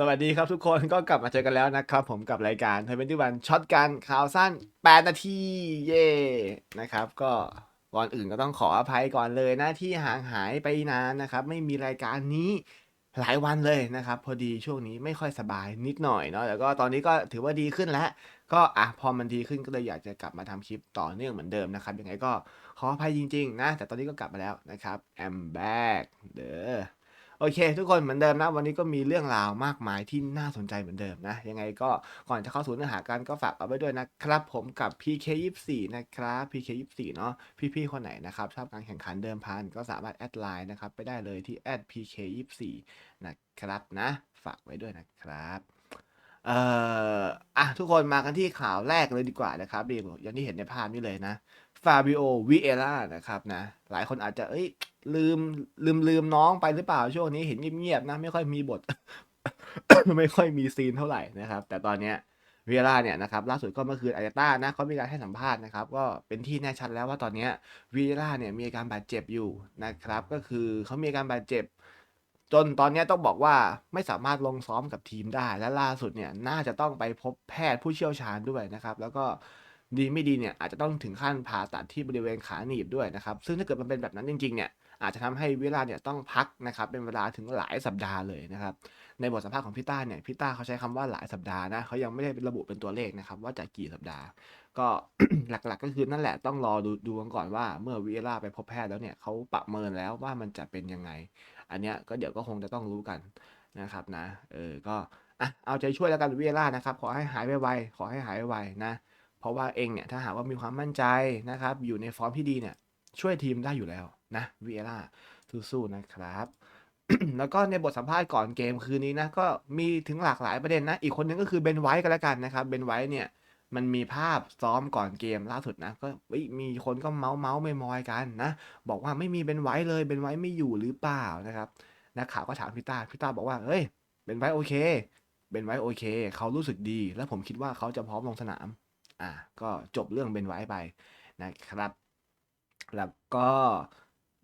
สวัสดีครับทุกคนก็กลับมาเจอกันแล้วนะครับ ผมกับรายการทเวนตี้วันช็อตกันข่าวสั้น 8 นาที เย่นะครับ ก็ก่อนอื่นก็ต้องขออภัยก่อนเลยนะที่ห่างหายไปนานนะครับ ไม่มีรายการนี้หลายวันเลยนะครับ พอดีช่วงนี้ไม่ค่อยสบายนิดหน่อยเนาะแต่ก็ตอนนี้ก็ถือว่าดีขึ้นแล้ว ก็อะพอมันดีขึ้นก็เลยอยากจะกลับมาทำคลิปต่อเนื่องเหมือนเดิมนะครับยังไงก็ขออภัยจริง ๆ นะ แต่ตอนนี้ก็กลับมาแล้วนะครับ I'm back เด้อ โอเค ทุกคนเหมือนเดิมนะ วันนี้ก็มีเรื่องราวมากมายที่น่าสนใจเหมือนเดิมนะ ยังไงก็ก่อนจะเข้าสู่เนื้อหากันก็ฝากเอาไว้ด้วยนะครับ ผมกับ PK24 นะครับ PK24 เนาะพี่ๆคนไหนนะครับชอบการแข่งขันเดิมพันก็สามารถแอดไลน์นะครับไปได้เลยที่ @PK24 นะครับนะฝากไว้ด้วยนะครับเอ่ออะทุกคนมากันที่ข่าวแรกเลยดีกว่านะครับดีอย่างที่เห็นในภาพนี้เลยนะ ฟาบิโอวิเอล่านะครับนะหลายคนอาจจะเอ้ยลืมลืมลืมน้องไปหรือเปล่าช่วงนี้เห็นเงียบๆนะ ไม่ค่อยมีบท ไม่ค่อยมีซีนเท่าไหร่นะครับ แต่ตอนเนี้ยวิเอล่าเนี่ยนะครับล่าสุดก็เมื่อคืนอาร์เต้านะเขามีการให้สัมภาษณ์นะครับก็เป็นที่แน่ชัดแล้วว่าตอนเนี้ยวิเอล่าเนี่ยมีอาการบาดเจ็บอยู่นะครับ ก็คือเขามีอาการบาดเจ็บ จนตอนนี้ต้องบอกว่าไม่สามารถลงซ้อมกับทีมได้ และล่าสุดเนี่ยน่าจะต้องไปพบแพทย์ผู้เชี่ยวชาญด้วยนะครับ แล้วก็ ดีไม่ดีเนี่ยอาจจะต้องถึงขั้นผ่าตัดที่บริเวณขาหนีบด้วยนะครับ ซึ่งถ้าเกิดมันเป็นแบบนั้นจริงๆเนี่ยอาจจะทำให้เวลาเนี่ยต้องพักนะครับเป็นเวลาถึงหลายสัปดาห์เลยนะครับในบทสัมภาษณ์ของพี่ต้าเนี่ยพี่ต้าเขาใช้คำว่าหลายสัปดาห์นะเขายังไม่ได้ระบุเป็นตัวเลขนะครับว่าจะกี่สัปดาห์ ก็หลักๆ ก็คือนั่นแหละต้องรอดูดูกันก่อนว่าเมื่อวิเอล่าไปพบแพทย์แล้วเนี่ยเขาประเมินแล้วว่ามันจะเป็นยังไง อันเนี้ยก็เดี๋ยวก็คงจะต้องรู้กันนะครับนะเออก็อะเอาใจช่วยแล้วกันวิเอล่านะครับขอให้หายไวๆขอให้หายไวๆนะ เพราะว่าเองเนี่ยถ้าหากว่ามีความมั่นใจนะครับ อยู่ในฟอร์มที่ดีเนี่ย ช่วยทีมได้อยู่แล้วนะวิเอล่าสู้ๆนะครับ แล้วก็ในบทสัมภาษณ์ก่อนเกมคืนนี้นะ ก็มีถึงหลากหลายประเด็นนะ อีกคนนึงก็คือเบนไวท์กันแล้วกันนะครับเบนไวท์เนี่ยมันมีภาพซ้อมก่อนเกมล่าสุดนะ ก็มีคนก็เมาส์เมาส์ไม่มอยกันนะ บอกว่าไม่มีเบนไวท์เลยเบนไวท์ไม่อยู่หรือเปล่านะครับนักข่าวก็ถามพี่ต้าพี่ต้าบอกว่าเฮ้ยเบนไว้โอเคเบนไว้โอเค เขารู้สึกดี แล้วผมคิดว่าเขาจะพร้อมลงสนาม อ่าก็จบเรื่องเบนไว้ไปนะครับ แล้วก็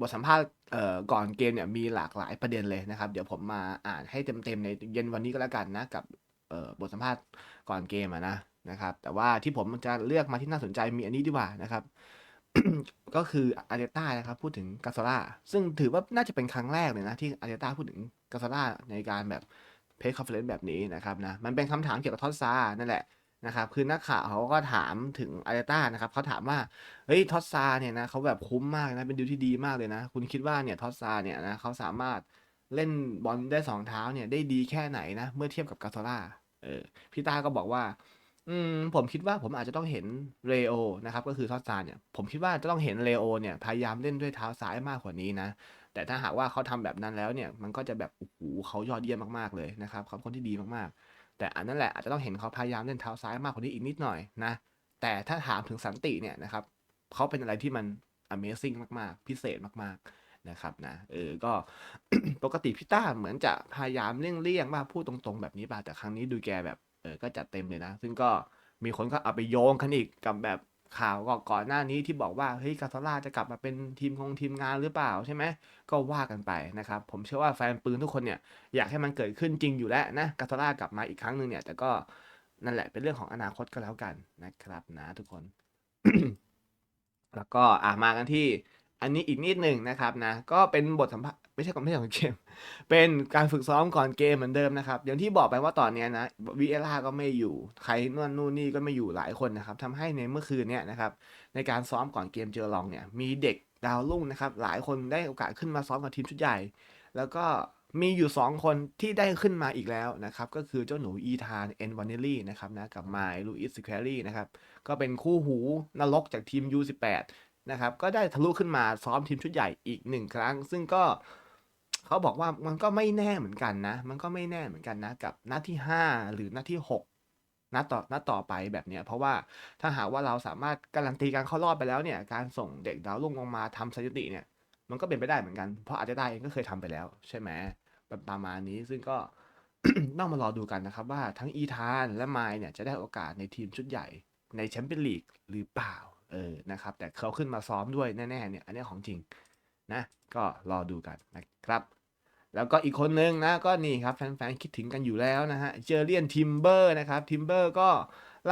บทสัมภาษณ์เอ่อก่อนเกมเนี่ยมีหลากหลายประเด็นเลยนะครับ เดี๋ยวผมมาอ่านให้เต็มๆในเย็นวันนี้ก็แล้วกันนะกับเอ่อบทสัมภาษณ์ก่อนเกมอะนะนะครับ แต่ว่าที่ผมจะเลือกมาที่น่าสนใจมีอันนี้ดีกว่านะครับก็คืออาร์เตต้านะครับพูดถึงกาซาร่าซึ่งถือว่าน่าจะเป็นครั้งแรกเลยนะที่อาร์เตต้าพูดถึงกาซาร่าในการแบบเพจคอนเฟอเรนแบบนี้นะครับนะมันเป็นคำถามเกี่ยวกับทอสซานั่นแหละ นะครับคือนักข่าวเขาก็ถามถึงอาร์เตต้านะครับเขาถามว่าเฮ้ยทอสซาเนี่ยนะเขาแบบคุ้มมากนะเป็นดีลที่ดีมากเลยนะ คุณคิดว่าเนี่ยทอสซาเนี่ยนะเขาสามารถเล่นบอลได้สองเท้าเนี่ยได้ดีแค่ไหนนะ เมื่อเทียบกับกาซาร่าเออพี่ต้าก็บอกว่า อืมผมคิดว่าผมอาจจะต้องเห็นเรโอนะครับก็คือทอสซาเนี่ยผมคิดว่าจะต้องเห็นเรโอเนี่ยพยายามเล่นด้วยเท้าซ้ายมากกว่านี้นะแต่ถ้าหากว่าเขาทำแบบนั้นแล้วเนี่ยมันก็จะแบบโอ้โหเขายอดเยี่ยมมากๆเลยนะครับเขาคนที่ดีมากๆ แต่อันนั้นแหละอาจจะต้องเห็นเขาพยายามเล่นเท้าซ้ายมากกว่านี้อีกนิดหน่อยนะแต่ถ้าถามถึงสันติเนี่ยนะครับเขาเป็นอะไรที่มัน Amazing มาก ๆ พิเศษมาก ๆ นะครับนะ เออ ก็ปกติพี่ต้าเหมือนจะพยายามเลี่ยงๆว่าพูดตรงๆ แบบนี้ป่ะแต่ครั้งนี้ดูแกแบบ เออ ก็จัดเต็มเลยนะ ซึ่งก็มีคนก็เอาไปโยงกันอีกกับแบบ ข่าวก็ก่อนหน้านี้ที่บอกว่าเฮ้ยกาซาร่าจะกลับมาเป็นทีมของทีมงานหรือเปล่าใช่ไหมก็ว่ากันไปนะครับ ผมเชื่อว่าแฟนปืนทุกคนเนี่ยอยากให้มันเกิดขึ้นจริงอยู่แล้วนะกาซาร่ากลับมาอีกครั้งหนึ่งเนี่ยแต่ก็นั่นแหละเป็นเรื่องของอนาคตก็แล้วกันนะครับนะทุกคน แล้วก็อ่ามากันที่อันนี้อีกนิดหนึ่งนะครับนะก็เป็นบทสัมภาษณ์ ไม่ใช่ก่อนไม่ใช่องเกม เป็นการฝึกซ้อมก่อนเกมเหมือนเดิมนะครับ อย่างที่บอกไปว่าตอนนี้นะวีเอล่าก็ไม่อยู่ใครนู่นนู่นนี่ก็ไม่อยู่หลายคนนะครับทำให้ในเมื่อคืนเนี้ยนะครับในการซ้อมก่อนเกมเจอลองเนี่ยมีเด็กดาวรุ่งนะครับหลายคนได้โอกาสขึ้นมาซ้อมกับทีมชุดใหญ่ แล้วก็มีอยู่ 2 คนที่ได้ขึ้นมาอีกแล้วนะครับ ก็คือเจ้าหนูอีธานเอ็นวานเนลลี่นะครับนะกับไมล์ลูอิสสแควรี่นะครับ ก็เป็นคู่หูนรกจากทีม U18 นะครับ ก็ได้ทะลุขึ้นมาซ้อมทีมชุดใหญ่อีกหนึ่งครั้ง ซึ่งก็ เขาบอกว่ามันก็ไม่แน่เหมือนกันนะ มันก็ไม่แน่เหมือนกันนะ กับนัดที่ 5 หรือนัดที่ 6นัดต่อนัดต่อไปแบบเนี้ยเพราะว่าถ้าหากว่าเราสามารถการันตีการเข้ารอบไปแล้วเนี่ย การส่งเด็กดาวรุ่งลงมาทำสถิติเนี่ย มันก็เป็นไปได้เหมือนกัน เพราะอาจจะได้เองก็เคยทำไปแล้ว ใช่ไหมประมาณนี้ซึ่งก็ต้องมารอดูกันนะครับว่าทั้งอีธานและไมล์เนี่ยจะได้โอกาสในทีมชุดใหญ่ในแชมเปี้ยนลีกหรือเปล่าเออนะครับแต่เขาขึ้นมาซ้อมด้วยแน่ๆเนี่ยอันนี้ของจริง นะก็รอดูกันนะครับ แล้วก็อีกคนนึงนะก็นี่ครับแฟนๆคิดถึงกันอยู่แล้วนะฮะเจอเลียนทิมเบอร์นะครับทิมเบอร์ก็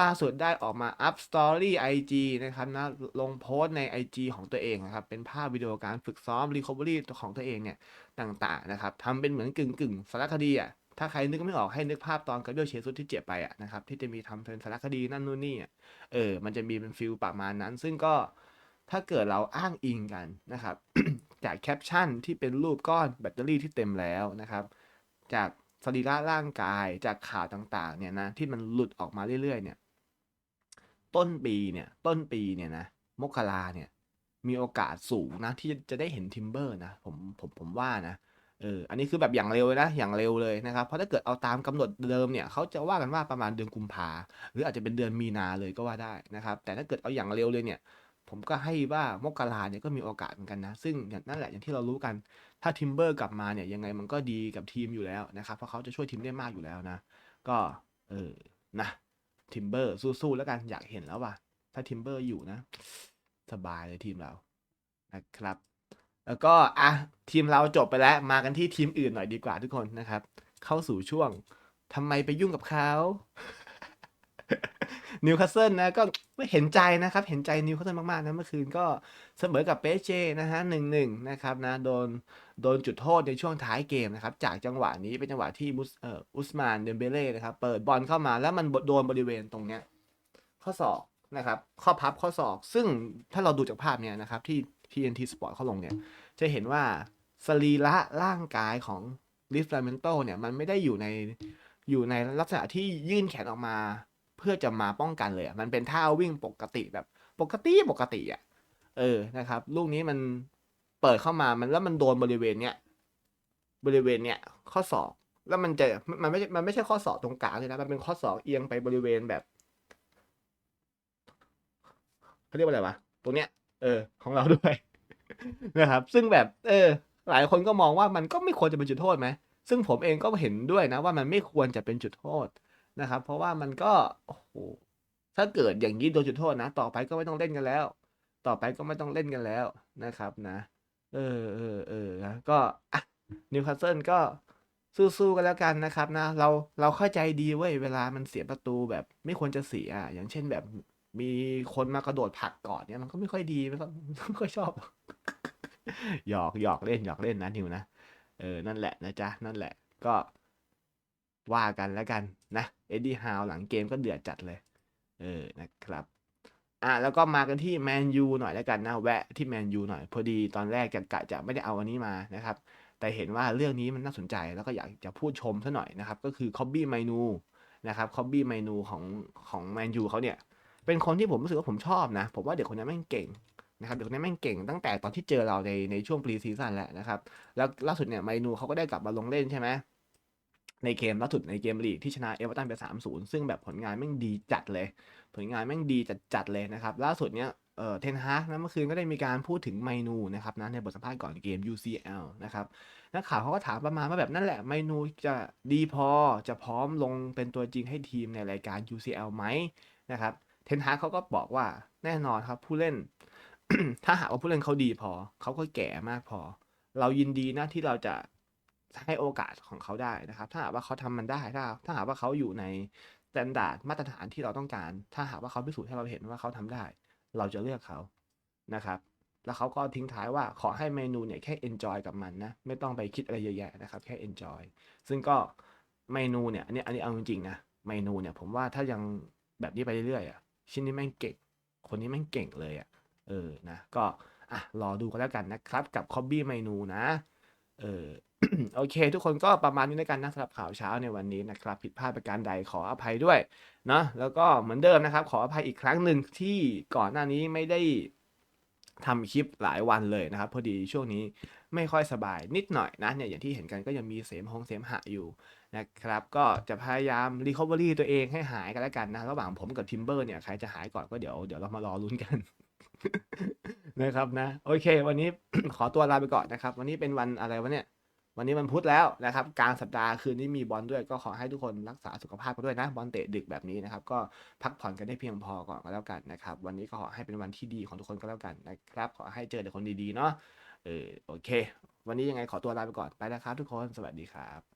ล่าสุดได้ออกมาอัพสตอรี่ IG นะครับนะลงโพสต์ใน IG ของตัวเองนะครับ เป็นภาพวิดีโอการฝึกซ้อมรีคอ v เ r y ของตัวเองเนี่ย ต่างๆนะครับทำเป็นเหมือนกึ่งกึ่งสารคดีอะถ้าใครนึกไม่ออกให้นึกภาพตอนกับเบลเชซุสที่เจ็บไปอะนะครับ ที่จะมีทำเป็นสารคดีนั่นนู่นนี่อะเออ มันจะมีเป็นฟิลประมาณนั้น ซึ่งก็ถ้าเกิดเราอ้างอิงกันนะครับ จากแคปชั่นที่เป็นรูปก้อนแบตเตอรี่ที่เต็มแล้วนะครับ จากสรีระร่างกายจากข่าวต่างๆเนี่ยนะที่มันหลุดออกมาเรื่อยๆเนี่ยต้นปีเนี่ยต้นปีเนี่ยนะมกราเนี่ยมีโอกาสสูงนะที่จะได้เห็นทิมเบอร์นะผมผมผมว่านะเอออันนี้คือแบบอย่างเร็วเลยนะอย่างเร็วเลยนะครับ เพราะถ้าเกิดเอาตามกำหนดเดิมเนี่ยเขาจะว่ากันว่าประมาณเดือนกุมภาหรืออาจจะเป็นเดือนมีนาเลยก็ว่าได้นะครับ แต่ถ้าเกิดเอาอย่างเร็วเลยเนี่ย ผมก็ให้ว่ามกราเนี่ยก็มีโอกาสเหมือนกันนะ ซึ่งนั่นแหละอย่างที่เรารู้กัน ถ้าทิมเบอร์กลับมาเนี่ยยังไงมันก็ดีกับทีมอยู่แล้วนะครับ เพราะเขาจะช่วยทีมได้มากอยู่แล้วนะ ก็เออนะทิมเบอร์สู้ๆแล้วกันอยากเห็นแล้วว่ะ ถ้าทิมเบอร์อยู่นะ สบายเลยทีมเรานะครับ แล้วก็อะทีมเราจบไปแล้วมากันที่ทีมอื่นหน่อยดีกว่าทุกคนนะครับ เข้าสู่ช่วงทำไมไปยุ่งกับเขา นิวคาสเซิลนะก็ไม่เห็นใจนะครับ เห็นใจนิวคาสเซิลมากๆนะเมื่อคืนก็เสมอกับเปเจนะฮะหนึ่งหนึ่งนะครับนะโดนโดนจุดโทษในช่วงท้ายเกมนะครับ จากจังหวะนี้เป็นจังหวะที่มุสเอ่ออุสมานเดมเบเล่นะครับ เปิดบอลเข้ามาแล้วมันโดนบริเวณตรงเนี้ยข้อศอกนะครับ ข้อพับข้อศอก ซึ่งถ้าเราดูจากภาพเนี่ยนะครับที่ TNT Sport เขาลงเนี่ย จะเห็นว่าสรีระร่างกายของลิฟลาเมนโตเนี่ย มันไม่ได้อยู่ในอยู่ในลักษณะที่ยื่นแขนออกมา เพื่อจะมาป้องกันเลยมันเป็นท่าวิ่งปกติแบบปกติปกติอะเออนะครับ ลูกนี้มันเปิดเข้ามามันแล้วมันโดนบริเวณเนี้ยบริเวณเนี้ยข้อศอกแล้วมันจะมันไม่ใช่มันไม่ใช่ข้อศอกตรงกลางเลยนะมันเป็นข้อศอกเอียงไปบริเวณแบบเขาเรียกว่าอะไรวะตรงเนี้ย เออ ของเราด้วยนะครับ ซึ่งแบบ เออ หลายคนก็มองว่ามันก็ไม่ควรจะเป็นจุดโทษไหมซึ่งผมเองก็เห็นด้วยนะว่ามันไม่ควรจะเป็นจุดโทษ นะครับ เพราะว่ามันก็โอ้โหถ้าเกิดอย่างนี้โดนจุดโทษนะ ต่อไปก็ไม่ต้องเล่นกันแล้ว ต่อไปก็ไม่ต้องเล่นกันแล้วนะครับนะ เออเออเออนะก็นิวคาสเซิลก็สู้ๆกันแล้วกันนะครับนะ เราเราเข้าใจดีเว้ยเวลามันเสียประตูแบบไม่ควรจะเสียอย่างเช่นแบบมีคนมากระโดดผักก่อนเนี่ยมันก็ไม่ค่อยดีม่ค่อยไม่ค่อยชอบ หยอกหยอกเล่นหยอกเล่นนะนิวนะเออนั่นแหละนะจ๊ะนั่นแหละก็ ว่ากันแล้วกันนะเอ็ดดี้ฮาวหลังเกมก็เดือดจัดเลย เออนะครับอะแล้วก็มากันที่แมนยูหน่อยแล้วกันนะแวะที่แมนยูหน่อย พอดีตอนแรกจะกะจะไม่ได้เอาอันนี้มานะครับ แต่เห็นว่าเรื่องนี้มันน่าสนใจแล้วก็อยากจะพูดชมซะหน่อยนะครับ ก็คือคอบบี้ไมนูนะครับคอบบี้ไมนูของของแมนยูเขาเนี่ย เป็นคนที่ผมรู้สึกว่าผมชอบนะ ผมว่าเด็กคนนี้แม่งเก่งนะครับเด็กคนนี้แม่งเก่งตั้งแต่ตอนที่เจอเราในในช่วงปรีซีซั่นแล้วนะครับ แล้วล่าสุดเนี่ยไมนูเขาก็ได้กลับมาลงเล่นใช่ไหม ในเกมล่าสุดในเกมลีกที่ชนะเอเวอร์ตันไป 3-0 ซึ่งแบบผลงานแม่งดีจัดเลย ผลงานแม่งดีจัดจัดเลยนะครับ ล่าสุดเนี่ยเอ่อเทนฮากนะเมื่อคืนก็ได้มีการพูดถึงไมนูนะครับนะในบทสัมภาษณ์ก่อนเกม UCL นะครับนักข่าวเขาก็ถามประมาณว่าแบบนั่นแหละไมนูจะดีพอจะพร้อมลงเป็นตัวจริงให้ทีมในรายการ UCL ไหมนะครับเทนฮาร์กเขาก็บอกว่าแน่นอนครับผู้เล่น ถ้าหากว่าผู้เล่นเขาดีพอเขาก็แก่มากพอ เรายินดีนะที่เราจะ ให้โอกาสของเขาได้นะครับ ถ้าหากว่าเขาทำมันได้ถ้าถ้าหากว่าเขาอยู่ในสแตนดาร์มาตรฐานที่เราต้องการ ถ้าหากว่าเขาพิสูจน์ให้เราเห็นว่าเขาทำได้ เราจะเลือกเขานะครับ แล้วเขาก็ทิ้งท้ายว่าขอให้เมนูเนี่ยแค่ enjoy กับมันนะ ไม่ต้องไปคิดอะไรเยอะแยะนะครับแค่ enjoy ซึ่งก็เมนูเนี่ยอันนี้อันนี้เอาจริงๆนะเมนูเนี่ยผมว่าถ้ายังแบบนี้ไปเรื่อยๆอะชิ้นนี้แม่งเก่งคนนี้แม่งเก่งเลยอะเออนะก็อะรอดูกันแล้วกันนะครับกับคอบบี้เมนูนะ เออโอเค ทุกคนก็ประมาณนี้ในการนะสำหรับข่าวเช้าในวันนี้นะครับ ผิดพลาดประการใดขออภัยด้วยเนาะแล้วก็เหมือนเดิมนะครับ ขออภัยอีกครั้งหนึ่งที่ก่อนหน้านี้ไม่ได้ทำคลิปหลายวันเลยนะครับ พอดีช่วงนี้ไม่ค่อยสบายนิดหน่อยนะเนี่ยอย่างที่เห็นกันก็ยังมีเสมหงเสมหะอยู่นะครับ ก็จะพยายามรีคอเวอรี่ตัวเองให้หายกันแล้วกันนะ ระหว่างผมกับทิมเบอร์เนี่ยใครจะหายก่อนก็เดี๋ยวเดี๋ยวเรามารอลุ้นกัน นะครับนะ โอเค วันนี้ ขอตัวลาไปก่อนนะครับ วันนี้เป็นวันอะไรวะเนี่ย วันนี้มันพุธแล้วนะครับกลางสัปดาห์คืนนี้มีบอลด้วย ก็ขอให้ทุกคนรักษาสุขภาพกันด้วยนะ บอลเตะดึกแบบนี้นะครับ ก็พักผ่อนกันได้เพียงพอก่อนก็แล้วกันนะครับ วันนี้ก็ขอให้เป็นวันที่ดีของทุกคนก็แล้วกันนะครับ ขอให้เจอแต่คนดีๆเนาะ เออ โอเค วันนี้ยังไงขอตัวลาไปก่อน ไปแล้วครับทุกคน สวัสดีครับ